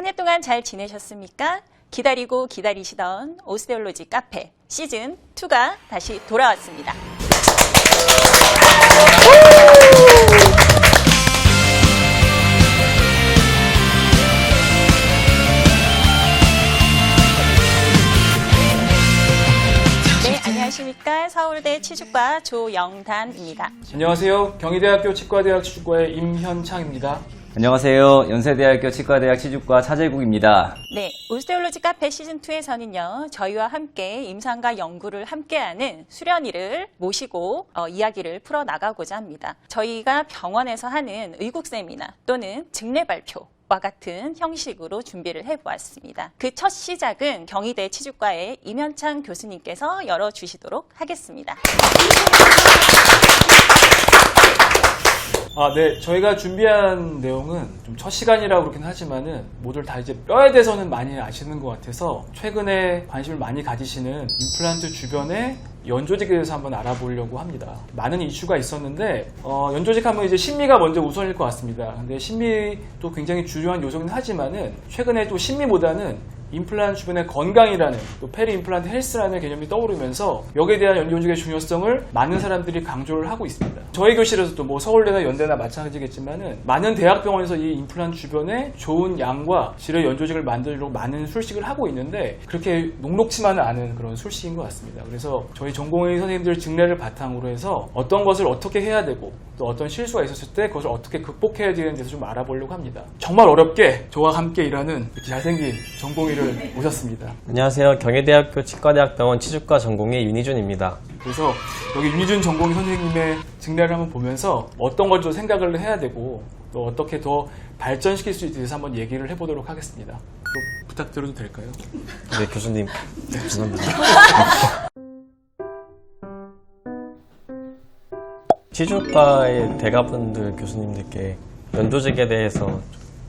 한 해 동안 잘 지내셨습니까? 기다리고 기다리시던 오스테올로지 카페 시즌 2가 다시 돌아왔습니다. 네. 서울대 치주과 조영단입니다. 안녕하세요. 경희대학교 치과대학 치주과의 임현창입니다. 안녕하세요. 연세대학교 치과대학 치주과 차재국입니다. 네, 오스테올로지 카페 시즌2에서는요, 저희와 함께 임상과 연구를 함께하는 수련이를 모시고 어, 이야기를 풀어나가고자 합니다. 저희가 병원에서 하는 의국 세미나 또는 직내 발표 와 같은 형식으로 준비를 해보았습니다. 그 첫 시작은 경희대 치주과의 임현창 교수님께서 열어주시도록 하겠습니다. 아, 네. 저희가 준비한 내용은 좀 첫 시간이라고 그렇긴 하지만은 모두를 다 이제 뼈에 대해서는 많이 아시는 것 같아서 최근에 관심을 많이 가지시는 임플란트 주변의 연조직에 대해서 한번 알아보려고 합니다. 많은 이슈가 있었는데 어, 연조직 하면 이제 심미가 먼저 우선일 것 같습니다. 근데 심미도 굉장히 중요한 요소긴 하지만은 최근에 또 심미보다는 임플란트 주변의 건강이라는 또 페리 임플란트 헬스라는 개념이 떠오르면서 여기에 대한 연조직의 중요성을 많은 사람들이 강조를 하고 있습니다. 저희 교실에서도 뭐 서울대나 연대나 마찬가지겠지만은 많은 대학병원에서 이 임플란트 주변에 좋은 양과 질의 연조직을 만들려고 많은 술식을 하고 있는데 그렇게 녹록치만은 않은 그런 술식인 것 같습니다. 그래서 저희 전공의 선생님들 증례를 바탕으로 해서 어떤 것을 어떻게 해야 되고 또 어떤 실수가 있었을 때 그것을 어떻게 극복해야 되는 데서 좀 알아보려고 합니다. 정말 어렵게 저와 함께 일하는 잘생긴 전공의를 모셨습니다. 안녕하세요. 경희대학교 치과대학병원 치주과 전공의 윤희준입니다. 그래서 여기 윤희준 전공의 선생님의 증례를 한번 보면서 어떤 걸 좀 생각을 해야 되고 또 어떻게 더 발전시킬 수 있을지 한번 얘기를 해보도록 하겠습니다. 또 부탁드려도 될까요? 네, 교수님. 죄송합니다. 치주과의 대가분들 교수님들께 연조직에 대해서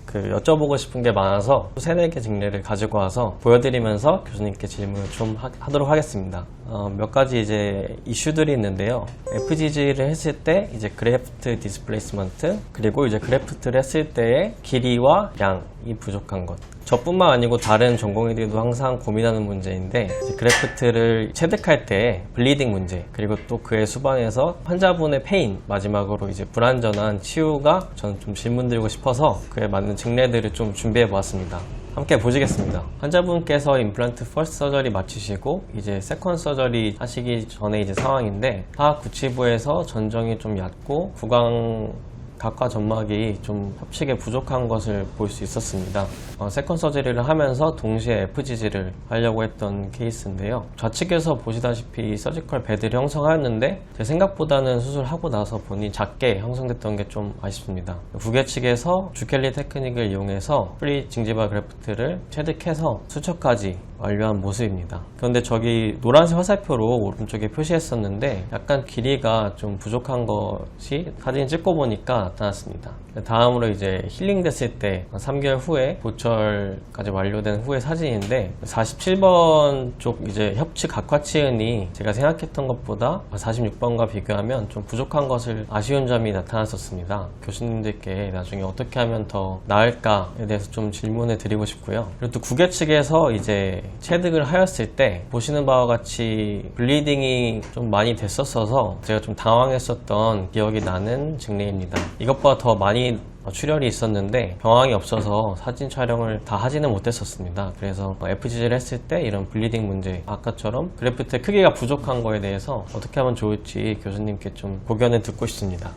그 여쭤보고 싶은 게 많아서 세네 개 직례를 가지고 와서 보여드리면서 교수님께 질문을 좀 하, 도록 하겠습니다. 어, 몇 가지 이제 이슈들이 있는데요. FGG를 했을 때 이제 그래프트 디스플레이스먼트 그리고 이제 그래프트를 했을 때의 길이와 양 이 부족한 것. 저뿐만 아니고 다른 전공의들도 항상 고민하는 문제인데 그래프트를 체득할 때 블리딩 문제 그리고 또 그에 수반해서 환자분의 페인 마지막으로 이제 불안전한 치유가 저는 좀 질문드리고 싶어서 그에 맞는 증례들을 좀 준비해 보았습니다. 함께 보시겠습니다. 환자분께서 임플란트 퍼스트 서저리 마치시고 이제 세컨 서저리 하시기 전에 이제 상황인데 하악 구치부에서 전정이 좀 얕고 구강 각과 점막이 좀 협식에 부족한 것을 볼 수 있었습니다. 어, 세컨 서저리를 하면서 동시에 FGG를 하려고 했던 케이스인데요. 좌측에서 보시다시피 서지컬 베드를 형성하였는데 제 생각보다는 수술하고 나서 보니 작게 형성됐던 게 좀 아쉽습니다. 구개 측에서 주켈리 테크닉을 이용해서 프리 징지바 그래프트를 체득해서 수척까지 완료한 모습입니다. 그런데 저기 노란색 화살표로 오른쪽에 표시했었는데 약간 길이가 좀 부족한 것이 사진 찍고 보니까 나타났습니다. 다음으로 이제 힐링 됐을 때 3개월 후에 보철까지 완료된 후의 사진인데 47번 쪽 이제 협치 각화치은이 제가 생각했던 것보다 46번과 비교하면 좀 부족한 것을 아쉬운 점이 나타났었습니다. 교수님들께 나중에 어떻게 하면 더 나을까에 대해서 좀 질문을 드리고 싶고요. 그리고 또 구개 측에서 이제 체득을 하였을 때 보시는 바와 같이 블리딩이 좀 많이 됐었어서 제가 좀 당황했었던 기억이 나는 증례입니다. 이것보다 더 많이 출혈이 있었는데 병황이 없어서 사진 촬영을 다 하지는 못했었습니다. 그래서 FG를 했을 때 이런 블리딩 문제, 아까처럼 그래프트의 크기가 부족한 거에 대해서 어떻게 하면 좋을지 교수님께 좀 고견을 듣고 싶습니다.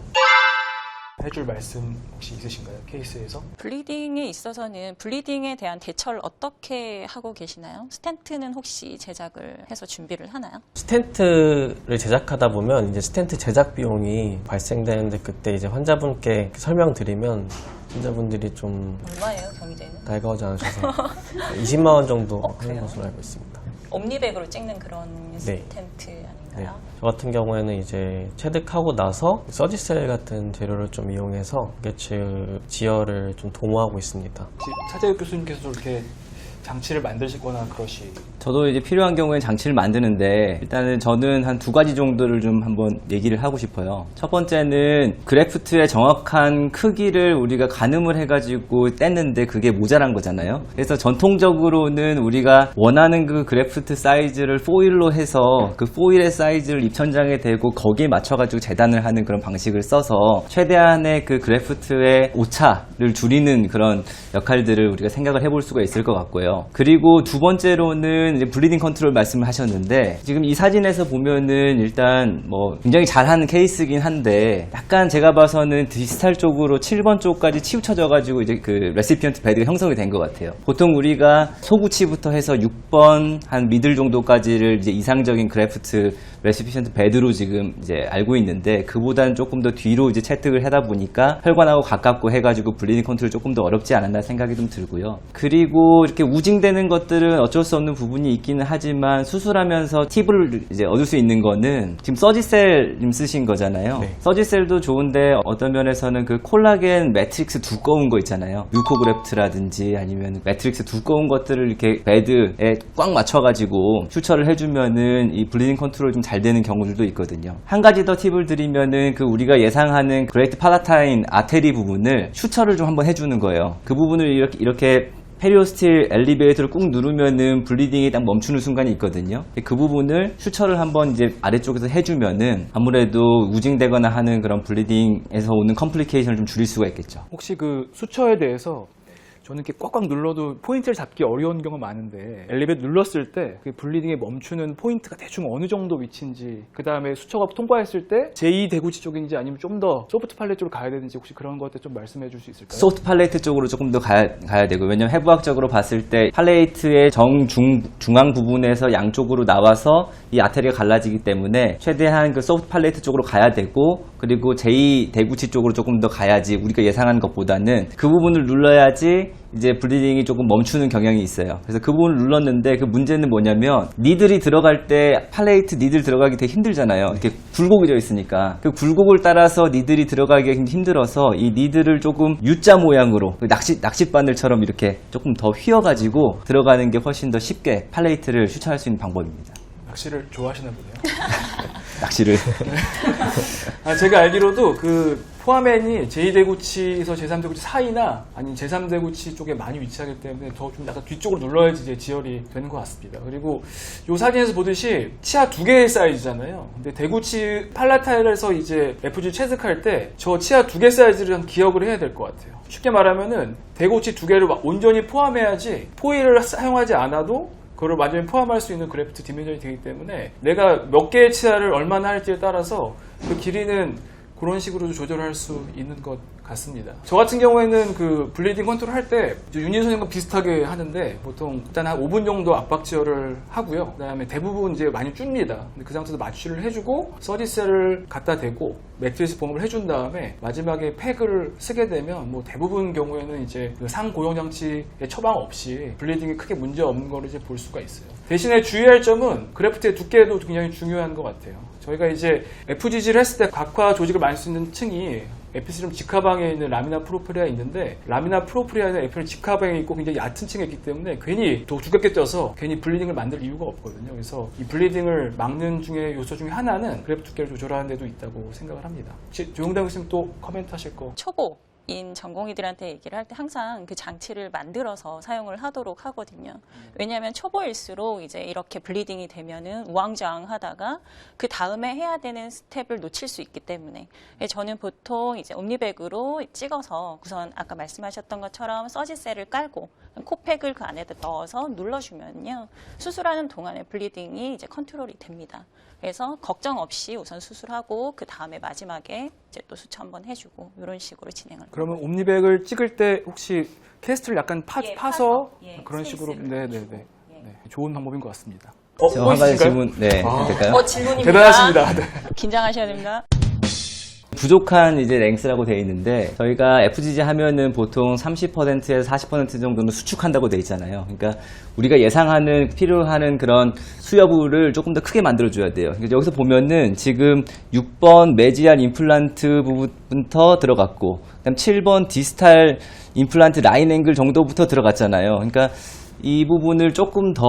해줄 말씀 혹시 있으신가요? 케이스에서? 블리딩에 있어서는 블리딩에 대한 대처를 어떻게 하고 계시나요? 스텐트는 혹시 제작을 해서 준비를 하나요? 스텐트를 제작하다 보면 이제 스텐트 제작 비용이 발생되는데 그때 이제 환자분께 설명드리면 환자분들이 좀 얼마예요, 경희대는? 달가오지 않으셔서 20만 원 정도 하는 그래요? 것으로 알고 있습니다. 옴니백으로 찍는 그런 네. 스텐트 네. 아닌가요? 저 같은 경우에는 이제 체득하고 나서 서지셀 같은 재료를 좀 이용해서 개츠 지혈을 좀 도모하고 있습니다. 혹시 차재욱 교수님께서도 이렇게 장치를 만드시거나 그러시 저도 이제 필요한 경우에 장치를 만드는데 일단은 저는 한 두 가지 정도를 좀 한번 얘기를 하고 싶어요. 첫 번째는 그래프트의 정확한 크기를 우리가 가늠을 해가지고 뗐는데 그게 모자란 거잖아요. 그래서 전통적으로는 우리가 원하는 그 그래프트 사이즈를 포일로 해서 그 포일의 사이즈를 입천장에 대고 거기에 맞춰가지고 재단을 하는 그런 방식을 써서 최대한의 그 그래프트의 오차를 줄이는 그런 역할들을 우리가 생각을 해볼 수가 있을 것 같고요. 그리고 두 번째로는 블리딩 컨트롤 말씀을 하셨는데 지금 이 사진에서 보면은 일단 뭐 굉장히 잘하는 케이스긴 한데 약간 제가 봐서는 디지털 쪽으로 7번 쪽까지 치우쳐져 가지고 이제 그 레시피언트 베드가 형성이 된 것 같아요. 보통 우리가 소구치부터 해서 6번 한 미들 정도까지를 이제 이상적인 그래프트 레시피션트 베드로 지금 이제 알고 있는데 그보다는 조금 더 뒤로 이제 채택을 하다 보니까 혈관하고 가깝고 해가지고 블리딩 컨트롤 조금 더 어렵지 않았나 생각이 좀 들고요. 그리고 이렇게 우징되는 것들은 어쩔 수 없는 부분이 있기는 하지만 수술하면서 팁을 이제 얻을 수 있는 거는 지금 서지셀 쓰신 거잖아요. 네. 서지셀도 좋은데 어떤 면에서는 그 콜라겐 매트릭스 두꺼운 거 있잖아요. 뮤코그래프트라든지 아니면 매트릭스 두꺼운 것들을 이렇게 베드에 꽉 맞춰가지고 슈처를 해주면은 이 블리딩 컨트롤 좀잘 되는 경우들도 있거든요. 한 가지 더 팁을 드리면은 그 우리가 예상하는 그레이트 팔라타인 아테리 부분을 슈처를 좀 한번 해주는 거예요. 그 부분을 이렇게 이렇게 페리오스틸 엘리베이터를 꾹 누르면은 블리딩이 딱 멈추는 순간이 있거든요. 그 부분을 슈처를 한번 이제 아래쪽에서 해주면은 아무래도 우징되거나 하는 그런 블리딩에서 오는 컴플리케이션을 좀 줄일 수가 있겠죠. 혹시 그 수처에 대해서 저는 이렇게 꽉꽉 눌러도 포인트를 잡기 어려운 경우가 많은데 엘리베이터 눌렀을 때그 블리딩이 멈추는 포인트가 대충 어느 정도 위치인지 그 다음에 수처가 통과했을 때 제2 대구치 쪽인지 아니면 좀 더 소프트 팔렛 쪽으로 가야 되는지 혹시 그런 것들 좀 말씀해 줄 수 있을까요? 소프트 팔레이트 쪽으로 조금 더 가야, 가야 되고 왜냐면 해부학적으로 봤을 때 팔레이트의 정중 중앙 부분에서 양쪽으로 나와서 이 아테리가 갈라지기 때문에 최대한 그 소프트 팔레이트 쪽으로 가야 되고 그리고 제2 대구치 쪽으로 조금 더 가야지 우리가 예상한 것보다는 그 부분을 눌러야지 이제 블리딩이 조금 멈추는 경향이 있어요. 그래서 그 부분을 눌렀는데 그 문제는 뭐냐면 니들이 들어갈 때 팔레이트 니들 들어가기 되게 힘들잖아요. 이렇게 굴곡이 되어 있으니까 그 굴곡을 따라서 니들이 들어가기 힘들어서 이 니들을 조금 U자 모양으로 그 낚시 낚싯바늘처럼 이렇게 조금 더 휘어가지고 들어가는 게 훨씬 더 쉽게 팔레이트를 슈처할 수 있는 방법입니다. 낚시를 좋아하시나 보네요. 낚시를 아, 제가 알기로도 그 포화맨이 제2대구치에서 제3대구치 사이나 아니면 제3대구치 쪽에 많이 위치하기 때문에 더 좀 약간 뒤쪽으로 눌러야지 이제 지혈이 되는 것 같습니다. 그리고 이 사진에서 보듯이 치아 두 개의 사이즈잖아요. 근데 대구치 팔라타일에서 이제 FG 채색할 때 저 치아 두 개 사이즈를 좀 기억을 해야 될 것 같아요. 쉽게 말하면은 대구치 두 개를 막 온전히 포함해야지 포일을 사용하지 않아도 그걸 완전히 포함할 수 있는 그래프트 디멘전이 되기 때문에 내가 몇 개의 치아를 얼마나 할지에 따라서 그 길이는 그런 식으로 조절할 수 있는 것 같습니다. 저 같은 경우에는 그 블리딩 컨트롤 할 때 윤희 선생님과 비슷하게 하는데 보통 일단 한 5분 정도 압박 지혈을 하고요. 그다음에 대부분 이제 많이 줍니다. 근데 그 상태에서 마취를 해주고 서디셀을 갖다 대고 매트리스 봉합을 해준 다음에 마지막에 팩을 쓰게 되면 뭐 대부분 경우에는 이제 그 상고용 장치의 처방 없이 블리딩이 크게 문제 없는 거를 이제 볼 수가 있어요. 대신에 주의할 점은 그래프트의 두께도 굉장히 중요한 것 같아요. 저희가 이제 FGG를 했을 때 각화 조직을 많이 쓰는 층이 에피스름 직하방에 있는 라미나 프로프리아 있는데 라미나 프로프리아는 에피스름 직하방에 있고 굉장히 얕은 층에 있기 때문에 괜히 더 두껍게 쪄서 괜히 블리딩을 만들 이유가 없거든요. 그래서 이 블리딩을 막는 중에 요소 중에 하나는 그래프 두께를 조절하는 데도 있다고 생각을 합니다. 혹시 조용당 교수님 또 코멘트 하실 거? 초보 인 전공의들한테 얘기를 할 때 항상 그 장치를 만들어서 사용을 하도록 하거든요. 왜냐하면 초보일수록 이제 이렇게 블리딩이 되면은 우왕좌왕 하다가 그 다음에 해야 되는 스텝을 놓칠 수 있기 때문에 저는 보통 이제 옴니백으로 찍어서 우선 아까 말씀하셨던 것처럼 서지셀을 깔고 코팩을 그 안에다 넣어서 눌러주면요 수술하는 동안에 블리딩이 이제 컨트롤이 됩니다. 그래서 걱정 없이 우선 수술하고 그 다음에 마지막에 이제 또 수처 한번 해주고 이런 식으로 진행을. 그러면 옴니백을 찍을 때 혹시 캐스트를 약간 파, 예, 파서 파서. 예, 그런 식으로 네네네 주고. 예. 네, 좋은 방법인 것 같습니다. 어, 제가 또한 가지? 질문 네 아. 될까요? 어 질문입니다. 대단하십니다. 네. 긴장하셔야 됩니다. 부족한 이제 랭스라고 되어 있는데 저희가 FGG 하면은 보통 30%에서 40% 정도는 수축한다고 되어 있잖아요. 그러니까 우리가 예상하는 필요하는 그런 수여부를 조금 더 크게 만들어 줘야 돼요. 여기서 보면은 지금 6번 매지안 임플란트 부분부터 들어갔고 그다음 7번 디스탈 임플란트 라인 앵글 정도부터 들어갔잖아요. 그러니까 이 부분을 조금 더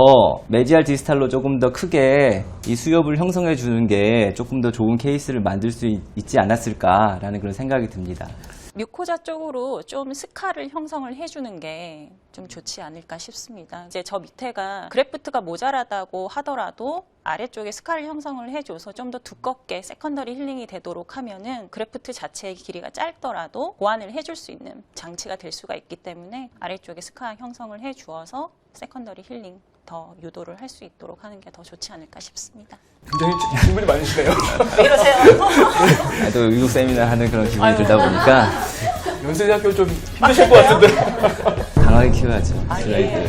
메지알 디스탈로 조금 더 크게 이 수엽을 형성해 주는 게 조금 더 좋은 케이스를 만들 수 있, 있지 않았을까라는 그런 생각이 듭니다. 뮤코자 쪽으로 좀 스카를 형성을 해주는 게 좀 좋지 않을까 싶습니다. 이제 저 밑에가 그래프트가 모자라다고 하더라도 아래쪽에 스카를 형성을 해줘서 좀 더 두껍게 세컨더리 힐링이 되도록 하면은 그래프트 자체의 길이가 짧더라도 보완을 해줄 수 있는 장치가 될 수가 있기 때문에 아래쪽에 스카 형성을 해주어서 세컨더리 힐링 더 유도를 할 수 있도록 하는 게 더 좋지 않을까 싶습니다. 굉장히 질문이 많으시네요. 왜 이러세요? 아, 또 의국 세미나 하는 그런 기분이 들다 보니까 연세대학교 좀 힘드실 것 같은데. 강하게 키워야죠. 아, 그 예.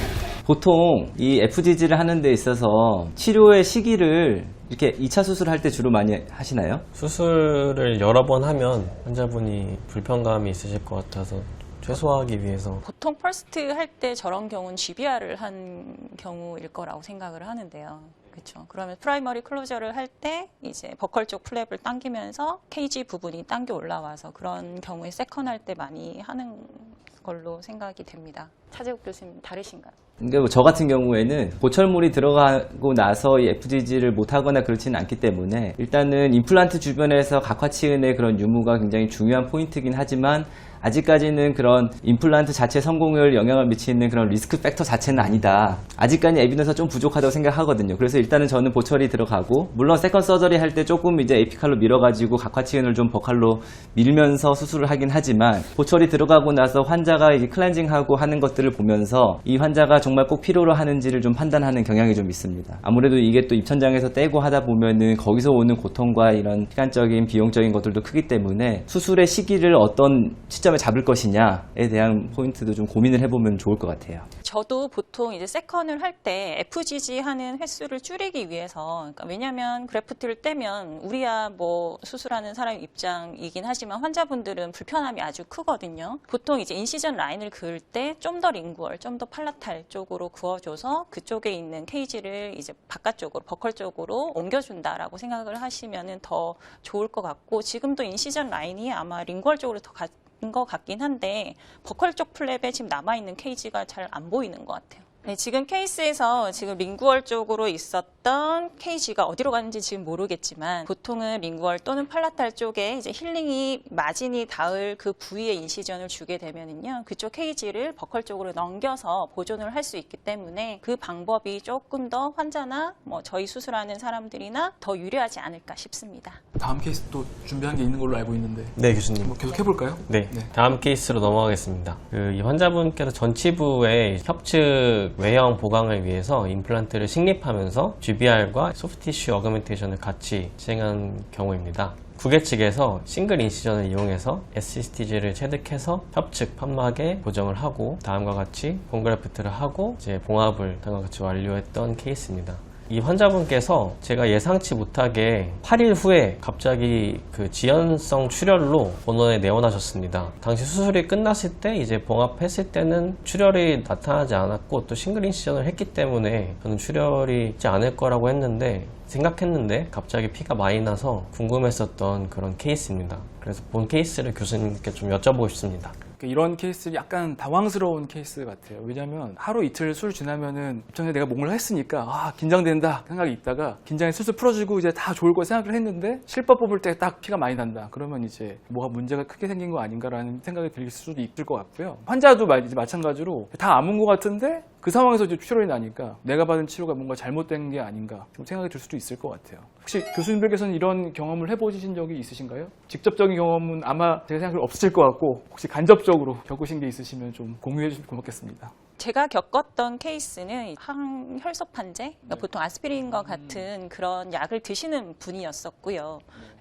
보통 이 FGG를 하는 데 있어서 치료의 시기를 이렇게 2차 수술할 때 주로 많이 하시나요? 수술을 여러 번 하면 환자분이 불편감이 있으실 것 같아서 최소화하기 위해서 보통 퍼스트 할 때 저런 경우는 GBR을 한 경우일 거라고 생각을 하는데요. 그렇죠. 그러면 프라이머리 클로저를 할 때 이제 버컬 쪽 플랩을 당기면서 케이지 부분이 당겨 올라와서 그런 경우에 세컨 할 때 많이 하는 걸로 생각이 됩니다. 차재욱 교수님 다르신가요? 그러니까 뭐저 같은 경우에는 보철물이 들어가고 나서 이 FGG를 못하거나 그렇지는 않기 때문에 일단은 임플란트 주변에서 각화치은의 그런 유무가 굉장히 중요한 포인트긴 하지만 아직까지는 그런 임플란트 자체 성공을 영향을 미치는 그런 리스크 팩터 자체는 아니다. 아직까지 에비던스가 좀 부족하다고 생각하거든요. 그래서 일단은 저는 보철이 들어가고 물론 세컨 서저리 할 때 조금 이제 에피칼로 밀어가지고 각화치은을 좀 버칼로 밀면서 수술을 하긴 하지만 보철이 들어가고 나서 환자가 이제 클렌징하고 하는 것들을 보면서 이 환자가 정말 꼭 필요로 하는지를 좀 판단하는 경향이 좀 있습니다. 아무래도 이게 또 입천장에서 떼고 하다 보면은 거기서 오는 고통과 이런 시간적인 비용적인 것들도 크기 때문에 수술의 시기를 어떤 시점에 잡을 것이냐에 대한 포인트도 좀 고민을 해보면 좋을 것 같아요. 저도 보통 이제 세컨을 할 때 FGG 하는 횟수를 줄이기 위해서 그러니까 왜냐하면 그래프트를 떼면 우리야 뭐 수술하는 사람 입장이긴 하지만 환자분들은 불편함이 아주 크거든요. 보통 이제 인시전 라인을 그을 때 좀 더 링구얼, 좀 더 팔라탈 쪽으로 그어줘서 그쪽에 있는 케이지를 이제 바깥쪽으로 버컬 쪽으로 옮겨준다라고 생각을 하시면은 더 좋을 것 같고 지금도 인시전 라인이 아마 링구얼 쪽으로 더 가, 것 같긴 한데 버컬 쪽 플랩에 지금 남아있는 케이지가 잘 안 보이는 것 같아요. 네, 지금 케이스에서 지금 링구얼 쪽으로 있었던 케이지가 어디로 가는지 지금 모르겠지만 보통은 링구얼 또는 팔라탈 쪽에 이제 힐링이 마진이 닿을 그 부위에 인시전을 주게 되면은요 그쪽 케이지를 버컬 쪽으로 넘겨서 보존을 할 수 있기 때문에 그 방법이 조금 더 환자나 뭐 저희 수술하는 사람들이나 더 유리하지 않을까 싶습니다. 다음 케이스 또 준비한 게 있는 걸로 알고 있는데 네 교수님 뭐 계속 해볼까요? 네, 네. 다음 케이스로 넘어가겠습니다. 그 이 환자분께서 전치부의 협측 외형 보강을 위해서 임플란트를 식립하면서 GBR과 소프티슈 어그멘테이션을 같이 진행한 경우입니다. 구개 측에서 싱글 인시전을 이용해서 SCTG를 체득해서 협측 판막에 고정을 하고 다음과 같이 본그래프트를 하고 이제 봉합을 다음과 같이 완료했던 케이스입니다. 이 환자분께서 제가 예상치 못하게 8일 후에 갑자기 그 지연성 출혈로 본원에 내원하셨습니다. 당시 수술이 끝났을 때 이제 봉합했을 때는 출혈이 나타나지 않았고 또 싱글 인 시전을 했기 때문에 저는 출혈이 있지 않을 거라고 했는데 생각했는데 갑자기 피가 많이 나서 궁금했었던 그런 케이스입니다. 그래서 본 케이스를 교수님께 좀 여쭤보고 싶습니다. 이런 케이스 약간 당황스러운 케이스 같아요. 왜냐하면 하루 이틀 술 지나면은 입장에 내가 뭔가를 했으니까 아 긴장된다 생각이 있다가 긴장이 슬슬 풀어지고 이제 다 좋을 거 생각을 했는데 실밥 뽑을 때 딱 피가 많이 난다. 그러면 이제 뭐가 문제가 크게 생긴 거 아닌가라는 생각이 들 수도 있을 것 같고요. 환자도 마찬가지로 다 아문 것 같은데 그 상황에서 이제 출혈이 나니까 내가 받은 치료가 뭔가 잘못된 게 아닌가 좀 생각이 들 수도 있을 것 같아요. 혹시 교수님들께서는 이런 경험을 해보신 적이 있으신가요? 직접적인 경험은 아마 제가 생각할 없으실 것 같고 혹시 간접적으로 겪으신 게 있으시면 좀 공유해 주시면 고맙겠습니다. 제가 겪었던 케이스는 항혈소판제, 그러니까 보통 아스피린과 같은 그런 약을 드시는 분이었었고요.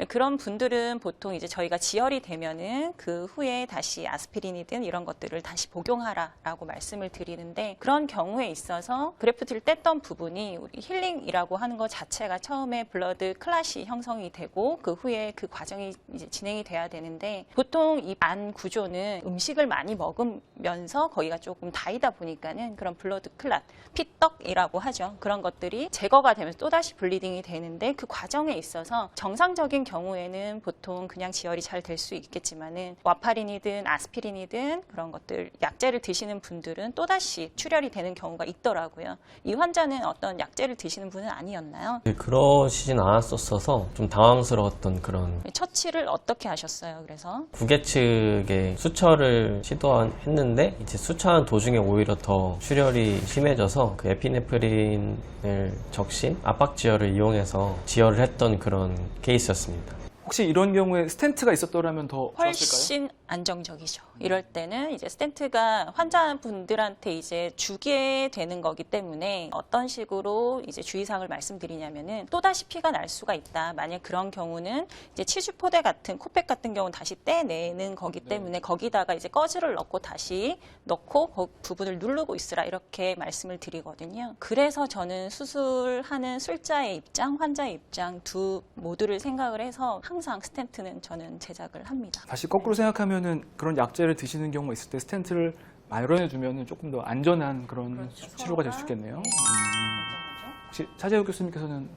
그런 분들은 보통 이제 저희가 지혈이 되면은 그 후에 다시 아스피린이든 이런 것들을 다시 복용하라라고 말씀을 드리는데 그런 경우에 있어서 그래프트를 뗐던 부분이 우리 힐링이라고 하는 것 자체가 처음에 블러드 클라시 형성이 되고 그 후에 그 과정이 이제 진행이 돼야 되는데 보통 이 안 구조는 음식을 많이 먹으면서 거기가 조금 다이다 보니 보니까는 그런 블러드 클랏, 피떡이라고 하죠. 그런 것들이 제거가 되면서 또다시 블리딩이 되는데 그 과정에 있어서 정상적인 경우에는 보통 그냥 지혈이 잘 될 수 있겠지만은 와파린이든 아스피린이든 그런 것들 약제를 드시는 분들은 또다시 출혈이 되는 경우가 있더라고요. 이 환자는 어떤 약제를 드시는 분은 아니었나요? 네, 그러시진 않았었어서 좀 당황스러웠던 그런 처치를 어떻게 하셨어요? 그래서 구개 측에 수처를 시도했는데 이제 수처하는 도중에 오히려 더 출혈이 심해져서 그 에피네프린을 적신 압박 지혈을 이용해서 지혈을 했던 그런 케이스였습니다. 혹시 이런 경우에 스텐트가 있었더라면 더 좋았을까요? 훨씬 안정적이죠. 이럴 때는 이제 스텐트가 환자분들한테 이제 주게 되는 거기 때문에 어떤 식으로 이제 주의사항을 말씀드리냐면은 또다시 피가 날 수가 있다. 만약 그런 경우는 이제 치주포대 같은 코팩 같은 경우는 다시 떼내는 거기 때문에 거기다가 이제 꺼즈를 넣고 다시 넣고 그 부분을 누르고 있으라 이렇게 말씀을 드리거든요. 그래서 저는 수술하는 술자의 입장, 환자의 입장 두 모두를 생각을 해서 항상 스텐트는 저는 제작을 합니다. 다시 거꾸로 생각하면은 그런 약제를 드시는 경우가 있을 때 스텐트를 마련해 두면은 조금 더 안전한 그런 그렇죠. 치료가 될 수 있겠네요. 음. 혹시 차재욱 교수님께서는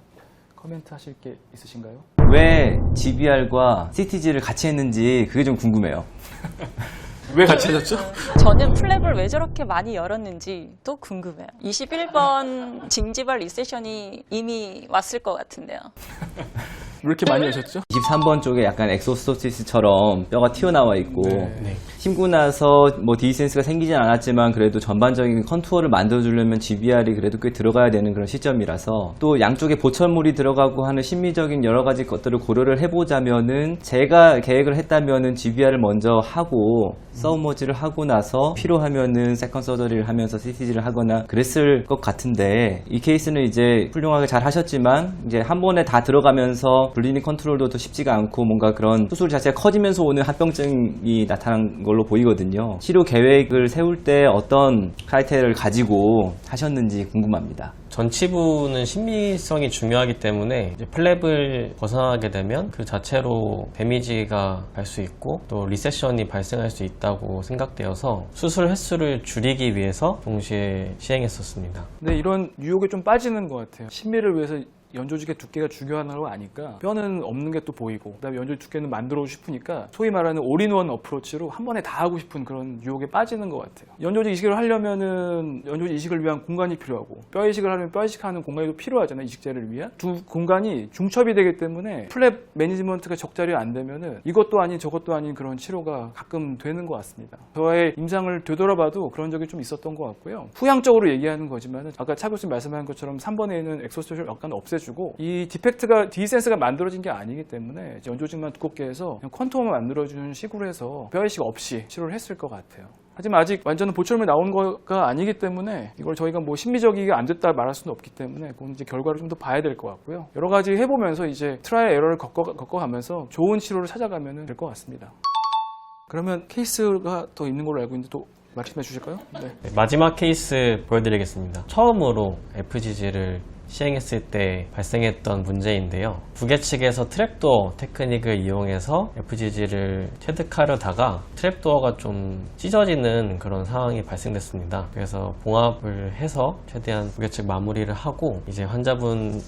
코멘트 하실 게 있으신가요? 왜 GBR과 CTG를 같이 했는지 그게 좀 궁금해요. 왜 같이 하셨죠? 저는 플랩을 왜 저렇게 많이 열었는지 또 궁금해요. 21번 징지발 리세션이 이미 왔을 것 같은데요. 왜 이렇게 많이 하셨죠? 23번 쪽에 약간 엑소소시스처럼 뼈가 튀어나와 있고 네. 심고 나서 뭐 디센스가 생기진 않았지만 그래도 전반적인 컨투어를 만들어주려면 GBR이 그래도 꽤 들어가야 되는 그런 시점이라서 또 양쪽에 보철물이 들어가고 하는 심리적인 여러 가지 것들을 고려를 해보자면은 제가 계획을 했다면은 GBR을 먼저 하고 서우머지를 하고 나서 필요하면은 세컨 서저리를 하면서 CTG를 하거나 그랬을 것 같은데 이 케이스는 이제 훌륭하게 잘 하셨지만 이제 한 번에 다 들어가면서 블리딩 컨트롤도 더 쉽지가 않고 뭔가 그런 수술 자체가 커지면서 오는 합병증이 나타난 걸로 보이거든요. 치료 계획을 세울 때 어떤 크라이테리아를 가지고 하셨는지 궁금합니다. 전치부는 신미성이 중요하기 때문에 이제 플랩을 벗어나게 되면 그 자체로 데미지가 갈 수 있고 또 리세션이 발생할 수 있다고 생각되어서 수술 횟수를 줄이기 위해서 동시에 시행했었습니다. 근데 이런 유혹에 좀 빠지는 것 같아요. 심미를 위해서 연조직의 두께가 중요한 걸 아니까 뼈는 없는 게 또 보이고 그다음에 연조직 두께는 만들고 싶으니까 소위 말하는 올인원 어프로치로 한 번에 다 하고 싶은 그런 유혹에 빠지는 것 같아요. 연조직 이식을 하려면은 연조직 이식을 위한 공간이 필요하고 뼈 이식을 하려면 뼈 이식하는 공간이 또 필요하잖아요. 이식제를 위한 두 공간이 중첩이 되기 때문에 플랩 매니지먼트가 적절히 안 되면은 이것도 아닌 저것도 아닌 그런 치료가 가끔 되는 것 같습니다. 저의 임상을 되돌아봐도 그런 적이 좀 있었던 것 같고요. 후향적으로 얘기하는 거지만은 아까 차 교수님 말씀하신 것처럼 3번에 있는 엑소스를 약간 없애 주고 이 디펙트가 디센스가 만들어진 게 아니기 때문에 연조직만 두껍게 해서 그냥 컨투어만 만들어주는 식으로 해서 뼈 이식 없이 치료를 했을 것 같아요. 하지만 아직 완전한 보철물이 나온 거가 아니기 때문에 이걸 저희가 뭐 심리적이게 안 됐다 말할 수는 없기 때문에 그건 이제 결과를 좀 더 봐야 될 것 같고요. 여러 가지 해보면서 이제 트라이 에러를 겪어, 겪어가면서 좋은 치료를 찾아가면 될 것 같습니다. 그러면 케이스가 더 있는 걸로 알고 있는데 또 말씀해 주실까요? 네. 네, 마지막 케이스 보여드리겠습니다. 처음으로 FGG를 시행했을 때 발생했던 문제인데요. 부계 측에서 트랩도어 테크닉을 이용해서 FGG를 체득하려다가 트랩도어가 좀 찢어지는 그런 상황이 발생됐습니다. 그래서 봉합을 해서 최대한 부계 측 마무리를 하고 이제 환자분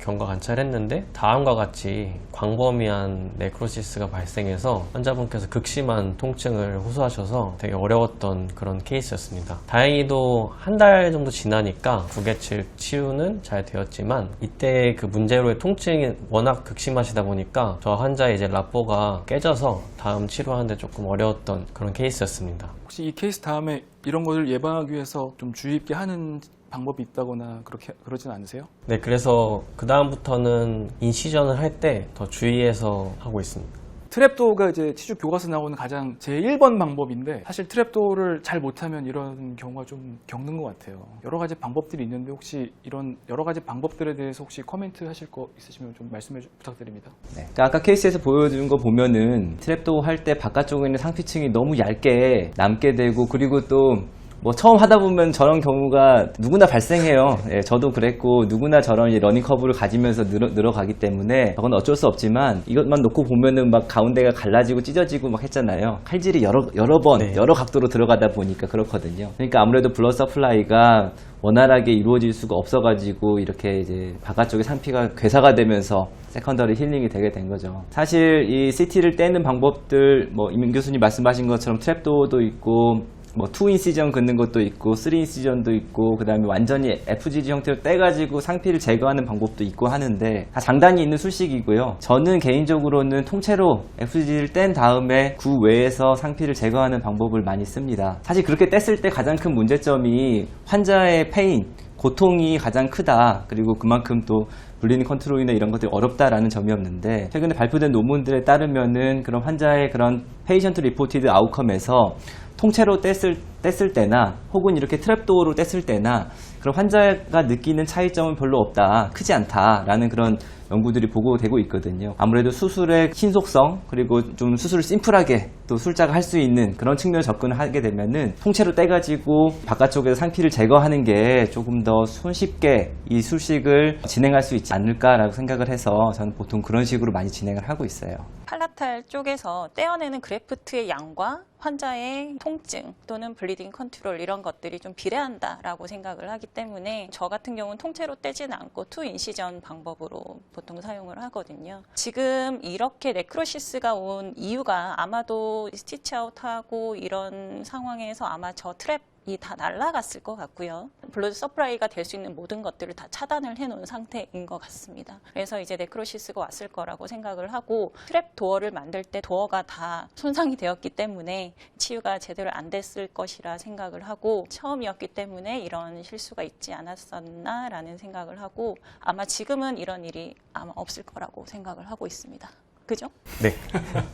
경과 관찰했는데 다음과 같이 광범위한 네크로시스가 발생해서 환자분께서 극심한 통증을 호소하셔서 되게 어려웠던 그런 케이스였습니다. 다행히도 한 달 정도 지나니까 구개측 치유는 잘 되었지만 이때 그 문제로의 통증이 워낙 극심하시다 보니까 저 환자의 이제 라포가 깨져서 다음 치료하는데 조금 어려웠던 그런 케이스였습니다. 혹시 이 케이스 다음에 이런 것을 예방하기 위해서 좀 주의 있게 하는 방법이 있다거나 그렇게 그러진 않으세요? 네, 그래서 그 다음부터는 인시전을 할 때 더 주의해서 하고 있습니다. 트랩도어가 이제 치주 교과서 나오는 가장 제 1번 방법인데 사실 트랩도어를 잘 못하면 이런 경우가 좀 겪는 것 같아요. 여러 가지 방법들이 있는데 혹시 이런 여러 가지 방법들에 대해서 혹시 코멘트 하실 거 있으시면 좀 말씀해 주- 부탁드립니다. 네. 그러니까 아까 케이스에서 보여준 거 보면은 트랩도 할때 바깥쪽에 있는 상피층이 너무 얇게 남게 되고 그리고 또 뭐 처음 하다 보면 저런 경우가 누구나 발생해요. 예, 저도 그랬고 누구나 저런 이 러닝 커브를 가지면서 늘어, 늘어가기 때문에 그건 어쩔 수 없지만 이것만 놓고 보면은 막 가운데가 갈라지고 찢어지고 막 했잖아요. 칼질이 여러 여러 번 네. 여러 각도로 들어가다 보니까 그렇거든요. 그러니까 아무래도 블러 서플라이가 원활하게 이루어질 수가 없어가지고 이렇게 이제 바깥쪽에 상피가 괴사가 되면서 세컨더리 힐링이 되게 된 거죠. 사실 이 CT를 떼는 방법들 뭐 이민 교수님 말씀하신 것처럼 트랩도어도 있고 뭐 2인시전 긋는 것도 있고 3인시전도 있고 그 다음에 완전히 FGG 형태로 떼가지고 상피를 제거하는 방법도 있고 하는데 다 장단이 있는 술식이고요. 저는 개인적으로는 통째로 FGG를 뗀 다음에 그 외에서 상피를 제거하는 방법을 많이 씁니다. 사실 그렇게 뗐을 때 가장 큰 문제점이 환자의 페인 고통이 가장 크다. 그리고 그만큼 또 블리딩 컨트롤이나 이런 것들이 어렵다라는 점이었는데 최근에 발표된 논문들에 따르면은 그런 환자의 그런 페이션트 리포티드 아웃컴에서 통째로 뗐을, 뗐을 때나 혹은 이렇게 트랩도어로 뗐을 때나 그런 환자가 느끼는 차이점은 별로 없다. 크지 않다라는 그런 연구들이 보고되고 있거든요. 아무래도 수술의 신속성 그리고 좀 수술을 심플하게 또 술자가 할 수 있는 그런 측면을 접근을 하게 되면은 통째로 떼가지고 바깥쪽에서 상피를 제거하는 게 조금 더 손쉽게 이 술식을 진행할 수 있지 않을까라고 생각을 해서 저는 보통 그런 식으로 많이 진행을 하고 있어요. 팔라탈 쪽에서 떼어내는 그래프트의 양과 환자의 통증 또는 블리딩 컨트롤 이런 것들이 좀 비례한다라고 생각을 하기 때문에 저 같은 경우는 통째로 떼지는 않고 투 인시전 방법으로 보통 사용을 하거든요. 지금 이렇게 네크로시스가 온 이유가 아마도 스티치 아웃하고 이런 상황에서 아마 저 트랩 이 다 날라갔을 것 같고요. 블러드 서프라이가 될 수 있는 모든 것들을 다 차단을 해놓은 상태인 것 같습니다. 그래서 이제 네크로시스가 왔을 거라고 생각을 하고 트랩 도어를 만들 때 도어가 다 손상이 되었기 때문에 치유가 제대로 안 됐을 것이라 생각을 하고 처음이었기 때문에 이런 실수가 있지 않았었나라는 생각을 하고 아마 지금은 이런 일이 아마 없을 거라고 생각을 하고 있습니다. 그죠? 네.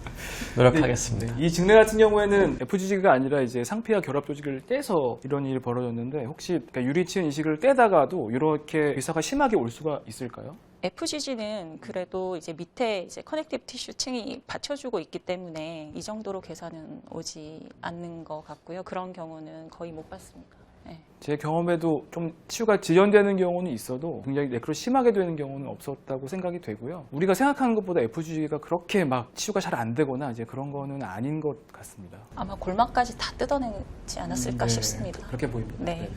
노력하겠습니다. 네, 이 증례 같은 경우에는 FGG가 아니라 이제 상피와 결합 조직을 떼서 이런 일이 벌어졌는데 혹시 그러니까 유리치은 이식을 떼다가도 이렇게 괴사가 심하게 올 수가 있을까요? FGG는 그래도 이제 밑에 이제 커넥티브 티슈 층이 받쳐주고 있기 때문에 이 정도로 계산은 오지 않는 것 같고요. 그런 경우는 거의 못 봤습니다. 네. 제 경험에도 좀 치유가 지연되는 경우는 있어도 굉장히 네크로 심하게 되는 경우는 없었다고 생각이 되고요. 우리가 생각하는 것보다 FG가 그렇게 막 치유가 잘 안 되거나 이제 그런 거는 아닌 것 같습니다. 아마 골막까지 다 뜯어내지 않았을까 네, 싶습니다. 그렇게 보입니다. 네.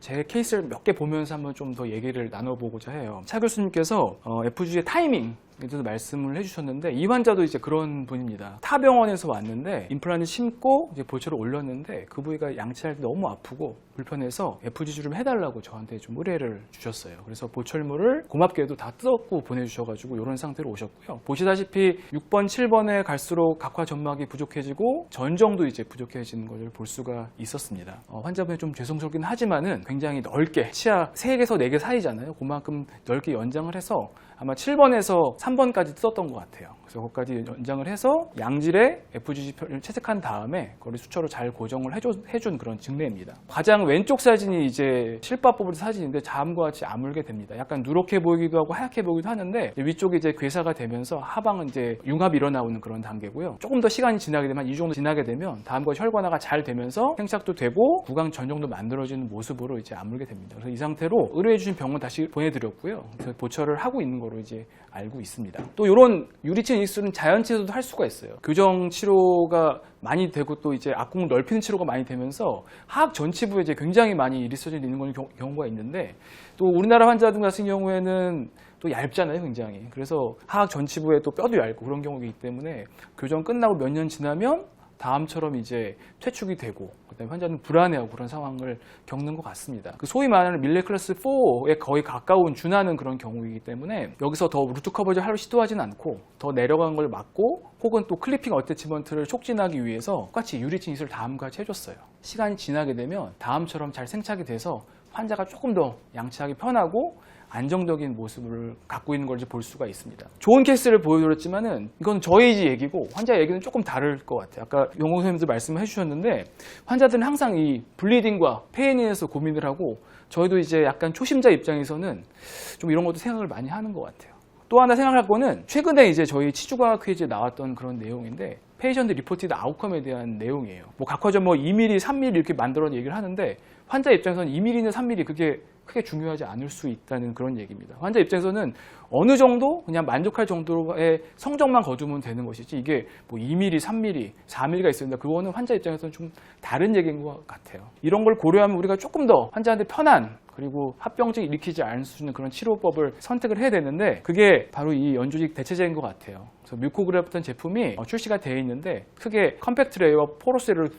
제 케이스를 몇 개 보면서 한번 좀 더 얘기를 나눠보고자 해요. 차 교수님께서 어, FG의 타이밍 에 대해서 말씀을 해주셨는데 이 환자도 이제 그런 분입니다. 타 병원에서 왔는데 임플란트 심고 이제 보초를 올렸는데 그 부위가 양치할 때 너무 아프고 불편해서 FG 좀 해달라고 저한테 좀 의뢰를 주셨어요. 그래서 보철물을 고맙게도 다 뜯었고 보내주셔가지고 이런 상태로 오셨고요. 보시다시피 6번, 7번에 갈수록 각화 점막이 부족해지고 전정도 이제 부족해지는 것을 볼 수가 있었습니다. 어, 환자분이 좀 죄송스럽긴 하지만은 굉장히 넓게 치아 3개에서 4개 사이잖아요. 그만큼 넓게 연장을 해서 아마 7번에서 3번까지 뜯었던 것 같아요. 그래서 거기까지 연장을 해서 양질의 FGC표를 채색한 다음에 거리 수처로 잘 고정을 해줘, 해준 그런 증례입니다. 가장 왼쪽 사진이 이제 실밥법으로 사진인데 다음과 같이 아물게 됩니다. 약간 누렇게 보이기도 하고 하얗게 보이기도 하는데 위쪽이 이제 괴사가 되면서 하방은 이제 융합이 일어나오는 그런 단계고요. 조금 더 시간이 지나게 되면 한이 정도 지나게 되면 다음과 혈관화가 잘 되면서 생착도 되고 구강 전정도 만들어지는 모습으로 이제 아물게 됩니다. 그래서 이 상태로 의뢰해 주신 병원 다시 보내드렸고요. 그래서 보철을 하고 있는 거로 이제 알고 있습니다. 또 이런 유리체 이식술은 자연치에서도 할 수가 있어요. 교정 치료가 많이 되고 또 이제 악궁을 넓히는 치료가 많이 되면서 하악 전치부에 이제 굉장히 많이 리서진이 있는 경우가 있는데 또 우리나라 환자들 같은 경우에는 또 얇잖아요, 굉장히. 그래서 하악 전치부에 또 뼈도 얇고 그런 경우이기 때문에 교정 끝나고 몇 년 지나면 다음처럼 이제 퇴축이 되고 그다음에 환자는 불안해하고 그런 상황을 겪는 것 같습니다. 그 소위 말하는 밀레 클래스 4에 거의 가까운 준하는 그런 경우이기 때문에 여기서 더 루트 커버를 하려 시도하진 않고 더 내려간 걸 막고 혹은 또 클리핑 어태치먼트를 촉진하기 위해서 똑같이 유리진 이술 다음과 같이 해줬어요. 시간이 지나게 되면 다음처럼 잘 생착이 돼서 환자가 조금 더 양치하기 편하고 안정적인 모습을 갖고 있는 걸 이제 볼 수가 있습니다. 좋은 케이스를 보여드렸지만은 이건 저희 얘기고 환자 얘기는 조금 다를 것 같아요. 아까 영호 선생님도 말씀해 주셨는데 환자들은 항상 이 블리딩과 페인에서 고민을 하고 저희도 이제 약간 초심자 입장에서는 좀 이런 것도 생각을 많이 하는 것 같아요. 또 하나 생각할 거는 최근에 이제 저희 치주과학 퀴즈에 나왔던 그런 내용인데 페이션트 리포티드 아웃컴에 대한 내용이에요. 뭐 각화점 뭐 2mm, 3mm 이렇게 만들어 얘기를 하는데 환자 입장에서는 2mm는 3mm 그게 크게 중요하지 않을 수 있다는 그런 얘기입니다. 환자 입장에서는 어느 정도 그냥 만족할 정도의 성적만 거두면 되는 것이지 이게 뭐 2mm, 3mm, 4mm가 있습니다. 그거는 환자 입장에서는 좀 다른 얘기인 것 같아요. 이런 걸 고려하면 우리가 조금 더 환자한테 편한 그리고 합병증 일으키지 않을 수 있는 그런 치료법을 선택을 해야 되는데 그게 바로 이 연조직 대체제인 것 같아요. 그래서 뮤코그래프트는 제품이 어, 출시가 되어 있는데 크게 컴팩트 레이어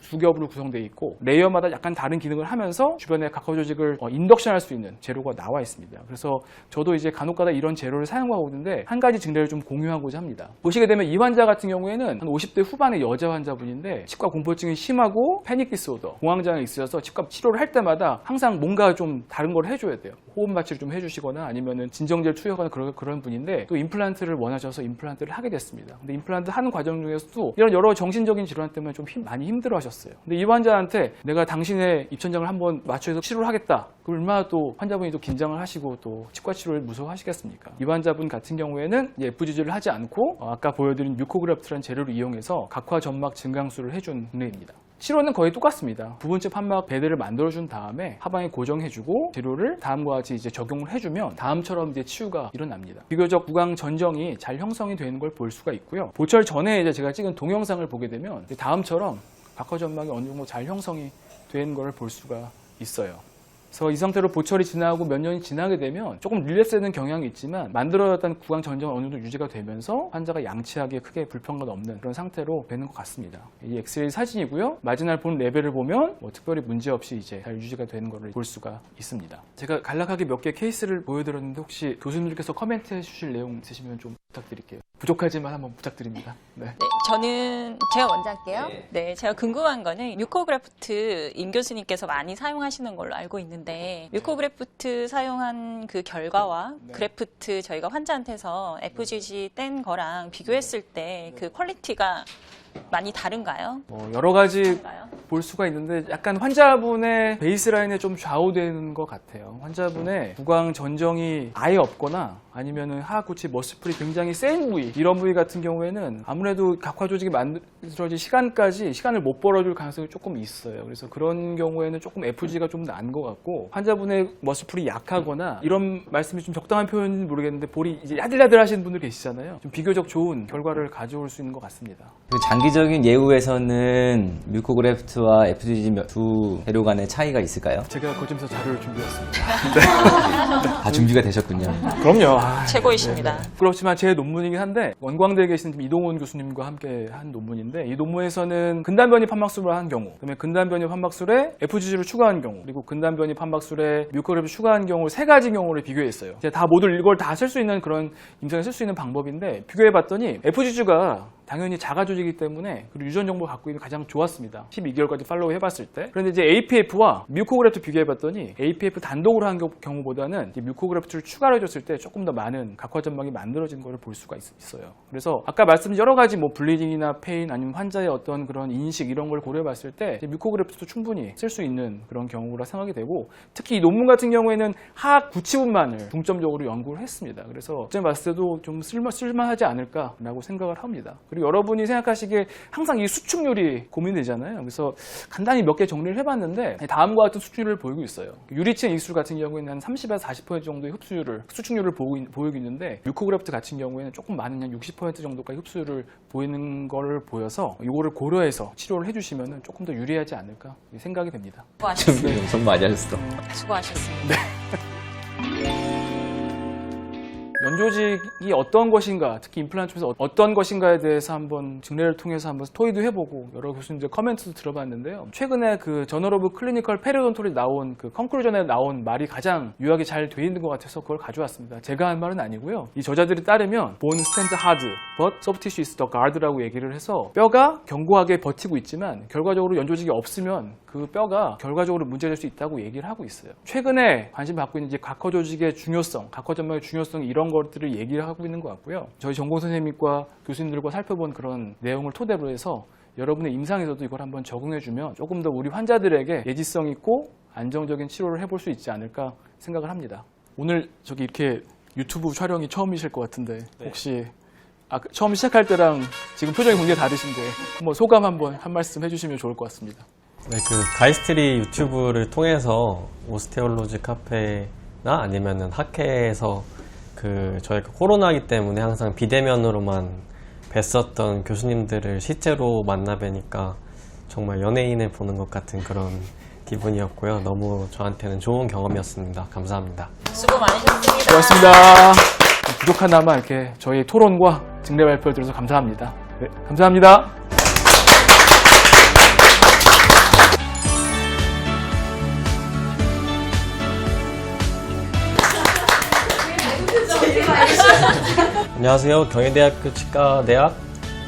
두 겹으로 구성되어 있고 레이어마다 약간 다른 기능을 하면서 주변에 각화 조직을 어, 인덕션할 수 있는 재료가 나와 있습니다. 그래서 저도 이제 간혹가다 이런 재료를 사용하고 있는데 한 가지 증례를 좀 공유하고자 합니다. 보시게 되면 이 환자 같은 경우에는 한 50대 후반의 여자 환자분인데 치과 공포증이 심하고 패닉 디스오더, 공황장애 있으셔서 치과 치료를 할 때마다 항상 뭔가 좀 다른 걸 해줘야 돼요. 호흡 마취를 좀 해주시거나 아니면은 진정제를 투여하거나 그런, 분인데 또 임플란트를 원하셔서 임플란트를 하게 됐 습니다. 근데 임플란트 하는 과정 중에서도 이런 여러 정신적인 질환 때문에 좀 힘- 많이 힘들어 하셨어요. 근데 이 환자한테 내가 당신의 입천장을 한번 맞춰서 치료를 하겠다. 그럼 얼마나 또 환자분이 또 긴장을 하시고 또 치과 치료를 무서워하시겠습니까? 이 환자분 같은 경우에는 이제 FGG를 하지 않고 어, 아까 보여드린 뮤코그래프트라는 재료를 이용해서 각화 점막 증강수를 해준 국내입니다. 치료는 거의 똑같습니다. 부분체 판막 베드를 만들어준 다음에 하방에 고정해주고 재료를 다음과 같이 이제 적용을 해주면 다음처럼 이제 치유가 일어납니다. 비교적 구강 전정이 잘 형성이 되는 걸 볼 수가 있고요. 보철 전에 이제 제가 찍은 동영상을 보게 되면 다음처럼 각화 점막이 어느 정도 잘 형성이 된 걸 볼 수가 있어요. 그래서 이 상태로 보철이 지나고 몇 년이 지나게 되면 조금 릴랩스되는 경향이 있지만 만들어졌던 구강 전정은 어느 정도 유지가 되면서 환자가 양치하기에 크게 불편감 없는 그런 상태로 되는 것 같습니다. 이 엑스레이 사진이고요. 마지날 본 레벨을 보면 뭐 특별히 문제 없이 이제 잘 유지가 되는 것을 볼 수가 있습니다. 제가 간략하게 몇 개 케이스를 보여드렸는데 혹시 교수님들께서 코멘트 해주실 내용 있으시면 좀 부탁드릴게요. 부족하지만 한번 부탁드립니다. 네. 네, 저는 제가 먼저 할게요. 네, 제가 궁금한 거는 뮤코그래프트 임 교수님께서 많이 사용하시는 걸로 알고 있는데 뮤코그래프트 사용한 그 결과와 네. 그래프트 저희가 환자한테서 FGG 뗀 거랑 비교했을 때 그 퀄리티가 많이 다른가요? 뭐 여러 가지 다른가요? 볼 수가 있는데 약간 환자분의 베이스라인에 좀 좌우되는 것 같아요. 환자분의 구강 전정이 아예 없거나 아니면은 하악구치 머스풀이 굉장히 센 부위 이런 부위 같은 경우에는 아무래도 각화 조직이 만들어질 시간까지 시간을 못 벌어줄 가능성이 조금 있어요. 그래서 그런 경우에는 조금 FG가 좀 난 것 같고 환자분의 머스풀이 약하거나 이런 말씀이 좀 적당한 표현인지 모르겠는데 볼이 이제 야들야들 하시는 분들 계시잖아요. 좀 비교적 좋은 결과를 가져올 수 있는 것 같습니다. 그 장기적인 예후에서는 뮤코그래프트와 FGG 두 재료 간의 차이가 있을까요? 제가 거점에서 자료를 준비했습니다. 다 준비가 되셨군요. 그럼요. 최고이십니다. 그렇지만 제 논문이긴 한데 원광대에 계신 이동훈 교수님과 함께 한 논문인데 이 논문에서는 근단변이 판막술을 한 경우, 그다음에 근단변이 판막술에 FGG를 추가한 경우, 그리고 근단변이 판막술에 뮤코그래프 추가한 경우 세 가지 경우를 비교했어요. 이제 다 모두 이걸 다 쓸 수 있는 그런 임상에 쓸 수 있는 방법인데 비교해봤더니 FGG가 당연히 자가 조직이기 때문에 그리고 유전 정보를 갖고 있는 가장 좋았습니다. 12개월까지 팔로우 해봤을 때. 그런데 이제 APF와 뮤코그래프트 비교해봤더니 APF 단독으로 한 경우- 경우보다는 뮤코그래프트를 추가로 해줬을 때 조금 더 많은 각화 점막이 만들어진 것을 볼 수가 있, 어요 그래서 아까 말씀드린 여러 가지 뭐 블리딩이나 페인 아니면 환자의 어떤 그런 인식 이런 걸 고려해봤을 때 뮤코그래프트도 충분히 쓸 수 있는 그런 경우라 생각이 되고 특히 이 논문 같은 경우에는 하악 구치분만을 중점적으로 연구를 했습니다. 그래서 그때 봤을 때도 좀 쓸만, 쓸만하지 않을까라고 생각을 합니다. 그리고 여러분이 생각하시기에 항상 이 수축률이 고민되잖아요. 그래서 간단히 몇 개 정리를 해봤는데 다음과 같은 수축률을 보이고 있어요. 유리층 이술 같은 경우에는 한 30에서 40% 정도의 흡수율을 수축률을 보이고 있는데 뮤코그래프트 같은 경우에는 조금 많은 한 60% 정도까지 흡수율을 보이는 걸 보여서 이거를 고려해서 치료를 해주시면 조금 더 유리하지 않을까 생각이 됩니다. 수고하셨습니다. 준비 엄청 많이 하셨어. 수고하셨습니다. 연 조직이 어떤 것인가, 특히 임플란트 중에서 어떤 것인가에 대해서 한번 증례를 통해서 한번 토의도 해보고 여러 교수님들 커멘트도 들어봤는데요. 최근에 그 저널 오브 클리니컬 페리온톨이 나온 그 컨클루전에 나온 말이 가장 유학이 잘 돼 있는 것 같아서 그걸 가져왔습니다. 제가 한 말은 아니고요. 이 저자들이 따르면 hard, but soft tissue is the guard라고 얘기를 해서 뼈가 견고하게 버티고 있지만 결과적으로 연조직이 없으면 그 뼈가 결과적으로 문제될 수 있다고 얘기를 하고 있어요. 최근에 관심 받고 있는 이제 각화 조직의 중요성, 각화 점막의 중요성 이런 것 들을 얘기를 하고 있는 것 같고요. 저희 전공 선생님과 교수님들과 살펴본 그런 내용을 토대로 해서 여러분의 임상에서도 이걸 한번 적용해주면 조금 더 우리 환자들에게 예지성 있고 안정적인 치료를 해볼 수 있지 않을까 생각을 합니다. 오늘 저기 이렇게 유튜브 촬영이 처음이실 것 같은데 혹시 아, 그 처음 시작할 때랑 지금 표정이 굉장히 다르신데 한번 소감 한번 한 말씀 해주시면 좋을 것 같습니다. 네, 그 가이스트리 유튜브를 통해서 오스테올로지 카페나 아니면은 학회에서 그 저희가 코로나기 때문에 항상 비대면으로만 뵀었던 교수님들을 실제로 만나 뵈니까 정말 연예인을 보는 것 같은 그런 기분이었고요. 너무 저한테는 좋은 경험이었습니다. 감사합니다. 수고 많으셨습니다. 고맙습니다. 부족하나마 이렇게 저희 토론과 증례 발표를 들어서 감사합니다. 네, 감사합니다. 안녕하세요. 경희대학교 치과대학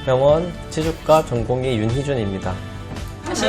병원 치주과 전공의 윤희준입니다. 다시